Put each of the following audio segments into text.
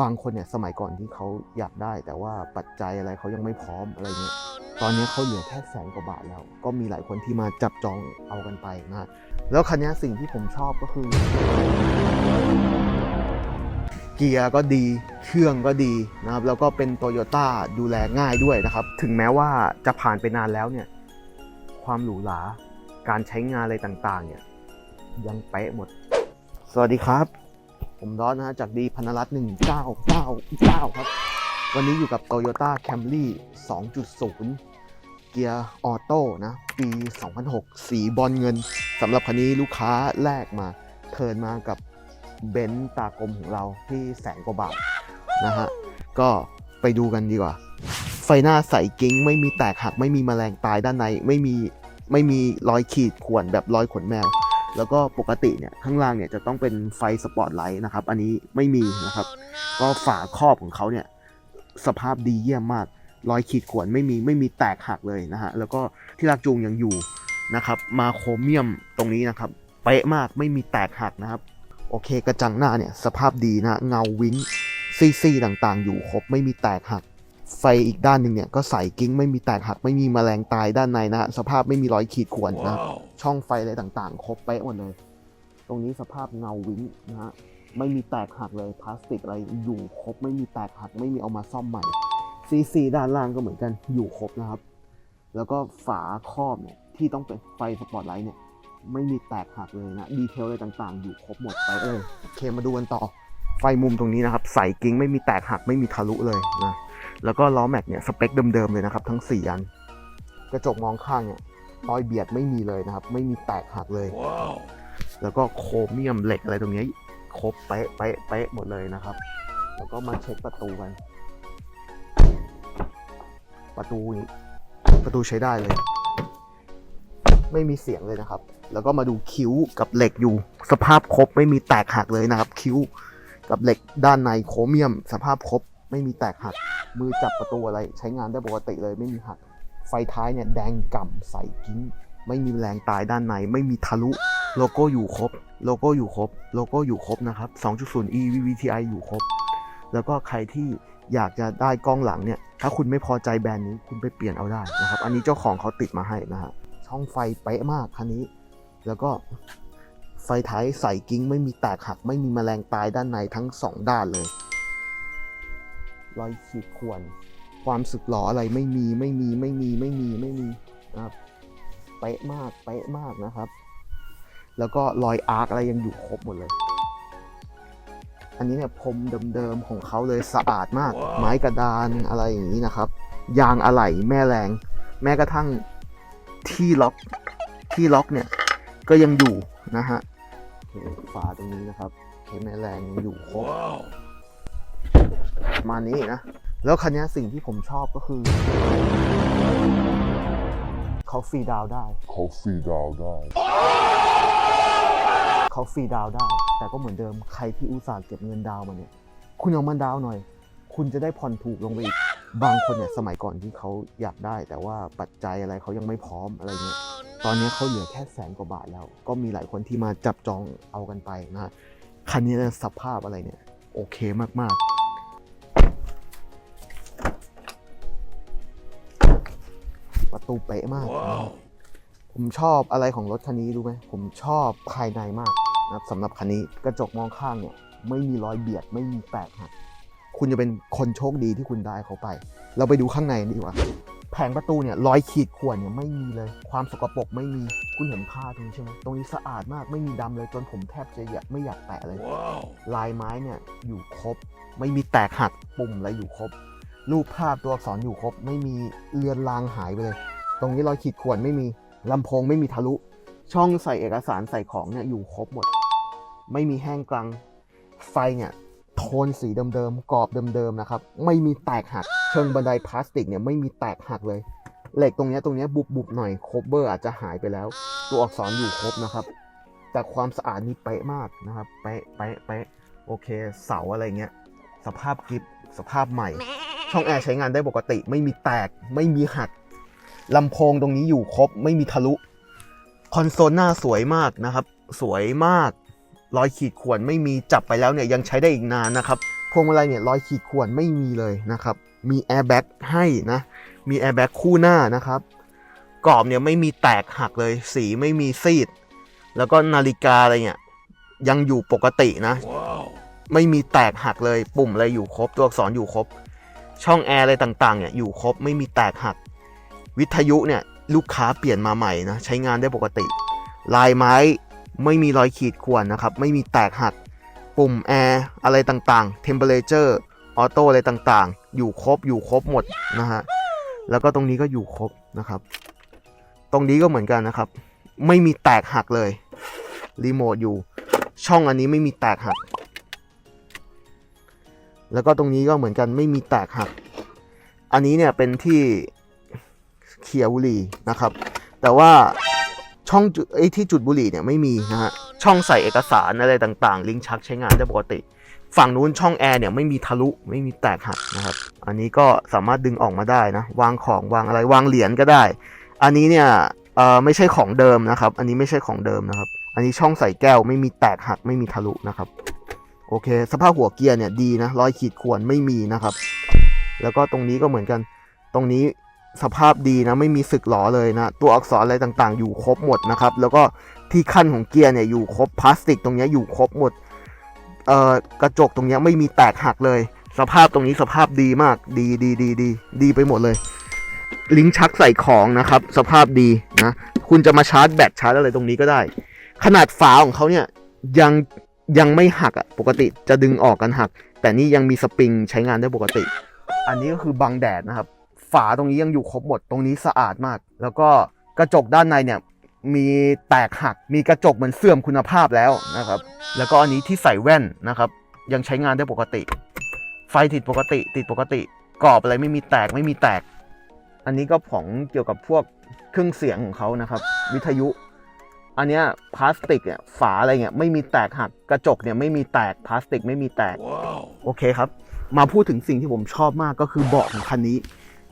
บางคนเนี่ยสมัยก่อนที่เขาอยากได้ แต่ว่าปัจจัยอะไรเขายังไม่พร้อมอะไรเงี้ยตอนนี้เขาเหลือแค่แสนกว่าบาทแล้ว ก็มีหลายคนที่มาจับจองเอากันไปนะฮะแล้วคันนี้สิ่งที่ผมชอบก็คือ เกียร์ก็ดี เครื่องก็ดีนะครับ แล้วก็เป็นโตโยต้าดูแลง่ายด้วยนะครับ ถึงแม้ว่าจะผ่านไปนานแล้วเนี่ย ความหรูหรา การใช้งานอะไรต่างๆ เนี่ย ยังเป๊ะหมด สวัสดีครับ ผมดอนนะฮะจากดีพันรัตน์1999ครับ วันนี้อยู่กับ Toyota Camry 2.0 เกียร์ออโต้นะ ปี 2006 สีบอลเงินสำหรับคันนี้ลูกค้าแรกมา เทินมากับเบนซ์ตากลมของเราที่แสนกว่าบาทนะฮะ ก็ไปดูกันดีกว่า ไฟหน้าใสกิ้ง ไม่มีแตกหัก ไม่มีแมลงตายด้านใน ไม่มีไม่มีรอยขีดข่วนแบบรอยขนแมว แล้วก็ปกติเนี่ยข้างล่างเนี่ยจะต้องเป็นไฟสปอตไลท์นะครับ อันนี้ไม่มีนะครับ ก็ฝาครอบของเขาเนี่ยสภาพดีเยี่ยมมากรอยขีดข่วนไม่มีไม่มีแตกหักเลยนะฮะแล้วก็ที่ลากจูงยังอยู่นะครับ มาโครเมียมตรงนี้นะครับเป๊ะมากไม่มีแตกหักนะครับ โอเคกระจังหน้าเนี่ยสภาพดีนะเงาวิ้งซี่ๆต่างๆ อยู่ครบไม่มีแตกหัก ไฟอีกด้านหนึ่งเนี่ยก็ใสกิ้งไม่มีแตกหักไม่มีแมลงตายด้านในนะฮะสภาพไม่มีรอยขีดข่วนนะครับช่องไฟอะไรต่างๆ ครบเป๊ะหมดเลย ตรงนี้สภาพเงาวิ้งนะฮะไม่มีแตกหักเลยพลาสติกอะไรอยู่ครบ ไม่มีแตกหักไม่มีเอามาซ่อมใหม่ซีซีด้านล่างก็เหมือนกันอยู่ครบนะครับ แล้วก็ฝาครอบเนี่ยที่ต้องเป็นไฟสปอตไลท์เนี่ยไม่มีแตกหักเลยนะดีเทลอะไรต่างๆ อยู่ครบหมดไปเออโอเคมาดูกันต่อไฟมุมตรงนี้นะครับใสกิ้งไม่มีแตกหักไม่มีทะลุเลยนะ แล้วก็ล้อแม็กเนี่ยสเปคเดิมๆเลยนะครับ ทั้ง 4 อัน กระจกมองข้างเนี่ยรอยเบียดไม่มีเลยนะครับ ไม่มีแตกหักเลยแล้วก็โครเมียมเหล็กอะไรตรงนี้ครบเป๊ะเป๊ะเป๊ะหมดเลยนะครับ แล้วก็มาเช็คประตูกันประตูนี่ประตูใช้ได้เลย ไม่มีเสียงเลยนะครับ แล้วก็มาดูคิ้วกับเหล็กอยู่ สภาพครบไม่มีแตกหักเลยนะครับ คิ้วกับเหล็กด้านในโครเมียม สภาพครบไม่มีแตกหัก มือจับประตูอะไรใช้งานได้ปกติเลยไม่มีหัก ไฟท้ายเนี่ยแดงก่ำใสกิ้ง ไม่มีแรงตายด้านใน ไม่มีทะลุ โลโก้อยู่ครบ โลโก้อยู่ครบ โลโก้อยู่ครบนะครับ 2.0 e VVTi อยู่ครบ แล้วก็ใครที่อยากจะได้กล้องหลังเนี่ย ถ้าคุณไม่พอใจแบรนด์นี้คุณไปเปลี่ยนเอาได้นะครับ อันนี้เจ้าของเขาติดมาให้นะฮะ ช่องไฟเป๊ะมากคันนี้ แล้วก็ไฟท้ายใสกิ้ง ไม่มีแตกหัก ไม่มีแมลงตายด้านในทั้งสองด้านเลย รอยขีดข่วน ความสึกหรออะไรไม่มีไม่มีไม่มีไม่มีไม่มีนะครับเป๊ะมากเป๊ะมากนะครับ แล้วก็รอยอาร์คอะไรยังอยู่ครบหมดเลย อันนี้เนี่ยพรมเดิมๆของเขาเลยสะอาดมาก ไม้กระดานอะไรอย่างนี้นะครับ ยางอะไหล่แม่แรง แม้กระทั่งที่ล็อกที่ล็อกเนี่ยก็ยังอยู่นะฮะโอเคฝาตรงนี้นะครับโอเคแม่แรงยังอยู่ครบ ประมาณนี้นะ แล้วคันนี้สิ่งที่ผมชอบก็คือ เขาฟรีดาวน์ได้เขาฟรีดาวน์ได้ เขาฟรีดาวน์ได้ แต่ก็เหมือนเดิมใครที่อุตส่าห์เก็บเงินดาวน์มาเนี่ย คุณเอามันดาวน์หน่อย คุณจะได้ผ่อนถูกลงไปอีก บางคนเนี่ยสมัยก่อนที่เขาอยากได้ แต่ว่าปัจจัยอะไรเขายังไม่พร้อมอะไรเงี้ยตอนนี้เขาเหลือแค่แสนกว่าบาทแล้ว ก็มีหลายคนที่มาจับจองเอากันไปนะฮะคันนี้เนี่ยสภาพอะไรเนี่ย โอเคมากๆ ตูเป๊ะมาก ผมชอบอะไรของรถคันนี้รู้ไหมผมชอบภายในมากนะครับสำหรับคันนี้กระจกมองข้างเนี่ยไม่มีรอยเบียดไม่มีแตกหักคุณจะเป็นคนโชคดีที่คุณได้เขาไป เราไปดูข้างในดีกว่า แผงประตูเนี่ยรอยขีดข่วนเนี่ยไม่มีเลย ความสกปรกไม่มีคุณเห็นผ้าตรงนี้ใช่ไหมตรงนี้สะอาดมากไม่มีดำเลยจนผมแทบจะอยากไม่อยากแตะเลย ลายไม้เนี่ยอยู่ครบ ไม่มีแตกหักปุ่มอะไรอยู่ครบ รูปภาพตัวอักษรอยู่ครบ ไม่มีเลือนลางหายไปเลย ตรงนี้รอยขีดข่วนไม่มีลำโพงไม่มีทะลุ ช่องใส่เอกสารใส่ของเนี่ยอยู่ครบหมด ไม่มีแห้งกลางไฟเนี่ยโทนสีเดิมๆกรอบเดิมๆนะครับ ไม่มีแตกหัก เชิงบันไดพลาสติกเนี่ยไม่มีแตกหักเลย เหล็กตรงนี้ตรงนี้บุบๆหน่อยโคเบอร์อาจจะหายไปแล้ว ตัวอักษรอยู่ครบนะครับ แต่ความสะอาดนี่เป๊ะมากนะครับ เป๊ะเป๊ะเป๊ะโอเค เสาอะไรเงี้ย สภาพกริฟสภาพใหม่ ช่องแอร์ใช้งานได้ปกติ ไม่มีแตก ไม่มีหัก ลำโพงตรงนี้อยู่ครบไม่มีทะลุ คอนโซลหน้าสวยมากนะครับ สวยมากรอยขีดข่วนไม่มีจับไปแล้วเนี่ยยังใช้ได้อีกนานนะครับพวงมาลัยเนี่ยรอยขีดข่วนไม่มีเลยนะครับ มีแอร์แบ็กให้นะ มีแอร์แบ็กคู่หน้านะครับกรอบเนี่ยไม่มีแตกหักเลย สีไม่มีซีด แล้วก็นาฬิกาอะไรเนี่ยยังอยู่ปกตินะไม่มีแตกหักเลย ปุ่มอะไรอยู่ครบ ตัวอักษรอยู่ครบ ช่องแอร์อะไรต่างๆเนี่ยอยู่ครบ ไม่มีแตกหัก วิทยุเนี่ยลูกค้าเปลี่ยนมาใหม่นะใช้งานได้ปกติ ลายไม้ไม่มีรอยขีดข่วนนะครับ ไม่มีแตกหัก ปุ่มแอร์อะไรต่างๆ temperature ออโต้อะไรต่างๆ อยู่ครบอยู่ครบหมดนะฮะแล้วก็ตรงนี้ก็อยู่ครบนะครับ ตรงนี้ก็เหมือนกันนะครับ ไม่มีแตกหักเลยรีโมทอยู่ช่องอันนี้ไม่มีแตกหัก แล้วก็ตรงนี้ก็เหมือนกันไม่มีแตกหัก อันนี้เนี่ยเป็นที่ เขียวบุหรี่นะครับ แต่ว่าช่องไอ้ที่จุดบุหรี่เนี่ยไม่มีนะฮะช่องใส่เอกสารอะไรต่างๆ ลิงก์ชักใช้งานได้ปกติ ฝั่งนู้นช่องแอร์เนี่ยไม่มีทะลุไม่มีแตกหักนะครับ อันนี้ก็สามารถดึงออกมาได้นะ วางของวางอะไรวางเหรียญก็ได้ อันนี้เนี่ยเออไม่ใช่ของเดิมนะครับ อันนี้ไม่ใช่ของเดิมนะครับ อันนี้ช่องใส่แก้วไม่มีแตกหักไม่มีทะลุนะครับ โอเค สภาพหัวเกียร์เนี่ยดีนะรอยขีดข่วนไม่มีนะครับ แล้วก็ตรงนี้ก็เหมือนกัน ตรงนี้ สภาพดีนะไม่มีสึกหลอเลยนะ ตัวอักษรอะไรต่างๆ อยู่ครบหมดนะครับ แล้วก็ที่ขั้นของเกียร์เนี่ยอยู่ครบพลาสติกตรงนี้อยู่ครบหมดเอ่อกระจกตรงนี้ไม่มีแตกหักเลย สภาพตรงนี้สภาพดีมากดีดีดีดีดีไปหมดเลย ลิงชักใส่ของนะครับ สภาพดีนะคุณจะมาชาร์จแบตชาร์จอะไรตรงนี้ก็ได้ ขนาดฝาของเขาเนี่ยยังยังไม่หักอะปกติจะดึงออกกันหัก แต่นี่ยังมีสปริงใช้งานได้ปกติ อันนี้ก็คือบังแดดนะครับ ฝาตรงนี้ยังอยู่ครบหมดตรงนี้สะอาดมาก แล้วก็กระจกด้านในเนี่ยมีแตกหักมีกระจกเหมือนเสื่อมคุณภาพแล้วนะครับ แล้วก็อันนี้ที่ใส่แว่นนะครับ ยังใช้งานได้ปกติ ไฟติดปกติ ติดปกติกรอบอะไรไม่มีแตกไม่มีแตก อันนี้ก็ของเกี่ยวกับพวกเครื่องเสียงของเขานะครับ วิทยุ อันเนี้ยพลาสติกเนี่ยฝาอะไรเงี้ยไม่มีแตกหักกระจกเนี่ยไม่มีแตกพลาสติกไม่มีแตกโอเคครับ มาพูดถึงสิ่งที่ผมชอบมากก็คือเบาะของคันนี้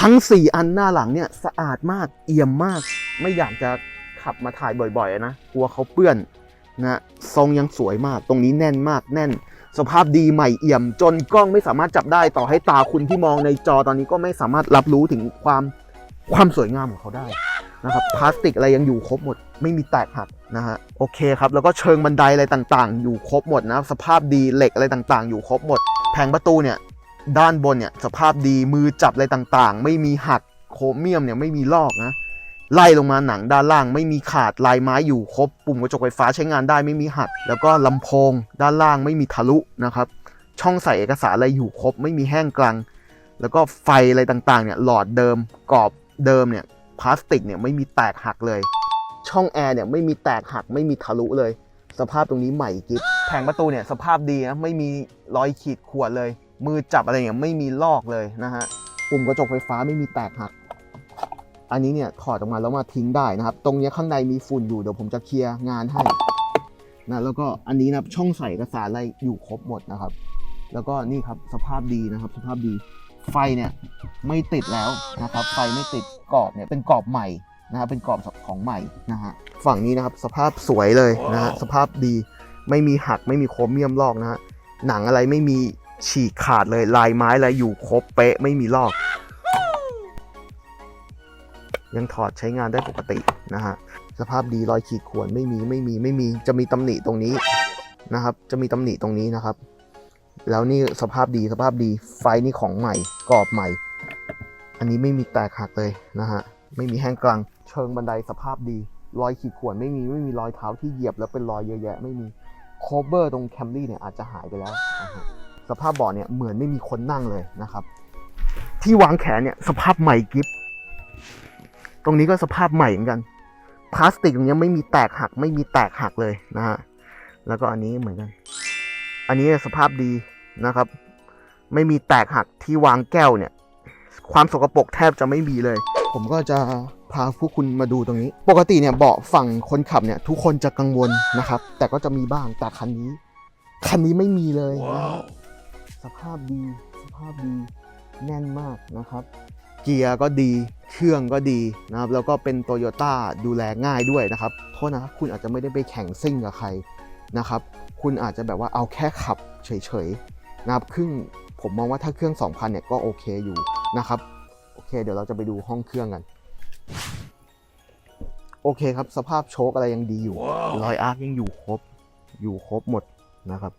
ทั้ง 4 อันหน้าหลังเนี่ยสะอาดมากเอี่ยมมาก ไม่อยากจะขับมาถ่ายบ่อยๆนะกลัวเขาเปื้อนนะทรงยังสวยมาก ตรงนี้แน่นมากแน่น สภาพดีใหม่เอี่ยม จนกล้องไม่สามารถจับได้ต่อให้ตาคุณที่มองในจอตอนนี้ก็ไม่สามารถรับรู้ถึงความความสวยงามของเขาได้นะครับพลาสติกอะไรยังอยู่ครบหมด ไม่มีแตกหักนะฮะโอเคครับแล้วก็เชิงบันไดอะไรต่างๆ อยู่ครบหมดนะสภาพดีเหล็กอะไรต่างๆ อยู่ครบหมด แผงประตูเนี่ย ด้านบนเนี่ยสภาพดีมือจับอะไรต่างๆ ไม่มีหักโครเมียมเนี่ยไม่มีลอกนะไล่ลงมาหนังด้านล่าง ไม่มีขาดลายไม้อยู่ครบปุ่มกระจกไฟฟ้าใช้งานได้ไม่มีหัก แล้วก็ลำโพง ด้านล่างไม่มีทะลุนะครับช่องใส่เอกสารอะไรอยู่ครบ ไม่มีแห้งกลาง แล้วก็ไฟอะไรต่างๆเนี่ยหลอดเดิมกรอบเดิมเนี่ยพลาสติกเนี่ยไม่มีแตกหักเลย ช่องแอร์เนี่ยไม่มีแตกหักไม่มีทะลุเลย สภาพตรงนี้ใหม่กิ๊บแผงประตูเนี่ยสภาพดีนะไม่มีรอยขีดข่วนเลย มือจับอะไรเนี่ยไม่มีลอกเลยนะฮะปุ่มกระจกไฟฟ้าไม่มีแตกหัก อันนี้เนี่ยถอดออกมาแล้วมาทิ้งได้นะครับ ตรงนี้ข้างในมีฝุ่นอยู่เดี๋ยวผมจะเคลียร์งานให้นะแล้วก็อันนี้นะช่องใส่เอกสารอะไรอยู่ครบหมดนะครับ แล้วก็นี่ครับสภาพดีนะครับ สภาพดีไฟเนี่ยไม่ติดแล้วนะครับ ไฟไม่ติดกรอบเนี่ยเป็นกรอบใหม่นะครับเป็นกรอบของใหม่นะฮะฝั่งนี้นะครับสภาพสวยเลยนะฮะสภาพดีไม่มีหักไม่มีโครเมียมลอกนะฮะหนังอะไรไม่มี ฉีกขาดเลยลายไม้อะไรอยู่ครบเป๊ะไม่มีลอก ยังถอดใช้งานได้ปกตินะฮะสภาพดีรอยขีดข่วนไม่มีไม่มีไม่มีจะมีตำหนิตรงนี้นะครับ จะมีตำหนิตรงนี้นะครับ แล้วนี่สภาพดีสภาพดีไฟนี่ของใหม่กรอบใหม่ อันนี้ไม่มีแตกหักเลยนะฮะไม่มีแห้งกลางเชิงบันไดสภาพดี รอยขีดข่วนไม่มีไม่มีรอยเท้าที่เหยียบแล้วเป็นรอยเยอะแยะไม่มีโคเบอร์ตรงแคมรี่เนี่ยอาจจะหายไปแล้วนะฮะ สภาพเบาะเนี่ยเหมือนไม่มีคนนั่งเลยนะครับ ที่วางแขนเนี่ยสภาพใหม่กิฟตรงนี้ก็สภาพใหม่เหมือนกัน พลาสติกตรงนี้ไม่มีแตกหัก ไม่มีแตกหักเลยนะฮะแล้วก็อันนี้เหมือนกัน อันนี้สภาพดีนะครับ ไม่มีแตกหักที่วางแก้วเนี่ย ความสกปรกแทบจะไม่มีเลย ผมก็จะพาพวกคุณมาดูตรงนี้ ปกติเนี่ยเบาะฝั่งคนขับเนี่ย ทุกคนจะกังวลนะครับ แต่ก็จะมีบ้างแต่คันนี้ คันนี้ไม่มีเลยนะฮะ สภาพดี สภาพดีแน่นมากนะครับ เกียร์ก็ดีเครื่องก็ดีนะครับแล้วก็เป็นโตโยต้าดูแลง่ายด้วยนะครับโทษนะครับคุณอาจจะไม่ได้ไปแข่งซิ่งกับใครนะครับคุณอาจจะแบบว่าเอาแค่ขับเฉยๆนะครับครึ่งผมมองว่าถ้าเครื่อง 2,000เนี่ยก็โอเคอยู่นะครับโอเค เดี๋ยวเราจะไปดูห้องเครื่องกันโอเคครับ สภาพโชคอะไรยังดีอยู่ รอยอาร์คยังอยู่ครบ อยู่ครบหมดนะครับ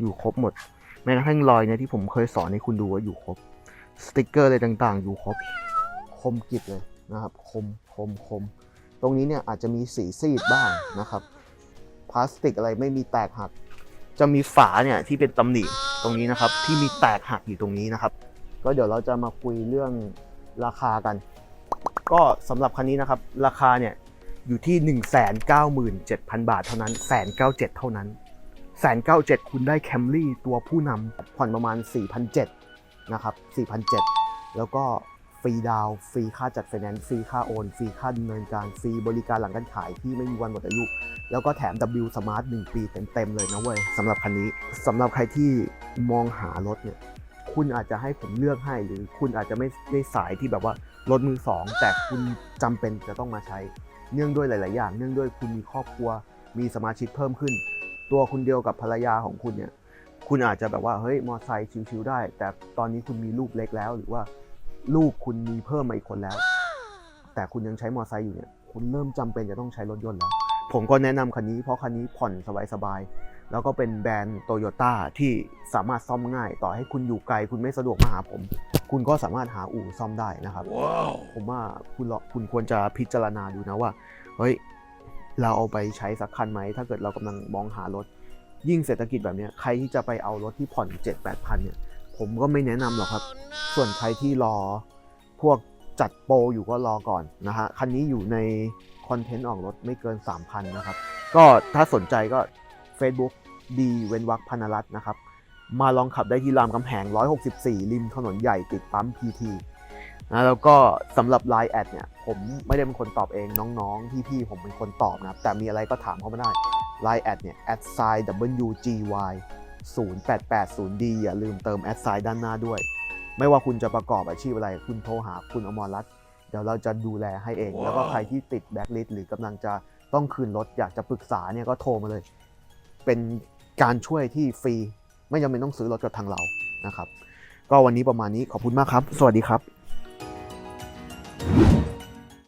อยู่ครบหมด แม้กระทั่งรอยเนี่ยที่ผมเคยสอนให้คุณดูว่าอยู่ครบ สติกเกอร์อะไรต่างๆ อยู่ครบ คมกริบเลยนะครับ คมคมคม ตรงนี้เนี่ยอาจจะมีสีซีดบ้างนะครับ พลาสติกอะไรไม่มีแตกหัก จะมีฝาเนี่ยที่เป็นตำหนิตรงนี้นะครับ ที่มีแตกหักอยู่ตรงนี้นะครับ ก็เดี๋ยวเราจะมาคุยเรื่องราคากัน ก็สำหรับคันนี้นะครับ ราคาเนี่ยอยู่ที่ 197,000 บาทเท่านั้นแสนเก้าเจ็ดเท่านั้น แสนเก้าเจ็ดคุณได้แคมรี่ตัวผู้นำผ่อนประมาณ4,700นะครับ4,700แล้วก็ฟรีดาวฟรีค่าจัดไฟแนนซ์ฟรีค่าโอนฟรีค่าดำเนินการฟรีบริการหลังการขายที่ไม่มีวันหมดอายุ แล้วก็แถม W Smart 1 ปีเต็มๆเลยนะเว้ยสำหรับคันนี้สำหรับใครที่มองหารถเนี่ยคุณอาจจะให้ผมเลือกให้ หรือคุณอาจจะไม่ได้สายที่แบบว่ารถมือสองแต่คุณจำเป็นจะต้องมาใช้ เนื่องด้วยหลาย ๆ อย่าง เนื่องด้วยคุณมีครอบครัวมีสมาชิกเพิ่มขึ้น ตัวคุณเดียวกับภรรยาของคุณเนี่ย คุณอาจจะแบบว่าเฮ้ยมอไซค์ชิวๆได้ แต่ตอนนี้คุณมีลูกเล็กแล้ว หรือว่าลูกคุณมีเพิ่มมาอีกคนแล้ว แต่คุณยังใช้มอไซค์อยู่เนี่ยคุณเริ่มจำเป็นจะต้องใช้รถยนต์แล้ว ผมก็แนะนำคันนี้เพราะคันนี้ผ่อนสบายๆแล้วก็เป็นแบรนด์โตโยต้าที่สามารถซ่อมง่าย ต่อให้คุณอยู่ไกล คุณไม่สะดวกมาหาผม คุณก็สามารถหาอู่ซ่อมได้นะครับผมว่าคุณลองคุณควรจะพิจารณาดูนะว่าเฮ้ย เราเอาไปใช้สักคันไหม ถ้าเกิดเรากำลังมองหารถ ยิ่งเศรษฐกิจแบบเนี้ยใครที่จะไปเอารถที่ผ่อน7 8พันเนี่ย ผมก็ไม่แนะนำหรอกครับ ส่วนใครที่รอพวกจัดโปรอยู่ก็รอก่อนนะฮะ คันนี้อยู่ในคอนเทนต์ออกรถไม่เกิน 3,000 นะครับ ก็ถ้าสนใจก็ Facebook ดีเว้นวักพนรัตน์นะครับ มาลองขับได้ที่รามคำแหง 164 ริมถนนใหญ่ติดปั๊ม PT นะแล้วก็สำหรับ Line แอดเนี่ยผมไม่ได้เป็นคนตอบเองน้องๆ พี่ๆ ผมเป็นคนตอบนะครับแต่มีอะไรก็ถามเขามาได้ Line แอดเนี่ย at sign WGY 0880D อย่าลืมเติม at sign ด้านหน้าด้วย ไม่ว่าคุณจะประกอบอาชีพอะไร คุณโทรหาคุณอมรรัตน์เดี๋ยวเราจะดูแลให้เอง แล้วก็ใครที่ติดแบ็คลิสต์หรือกำลังจะต้องคืนรถอยากจะปรึกษาเนี่ยก็โทรมาเลย เป็นการช่วยที่ฟรี ไม่จำเป็นต้องซื้อรถกับทางเรานะครับ ก็วันนี้ประมาณนี้ขอบคุณมากครับ สวัสดีครับ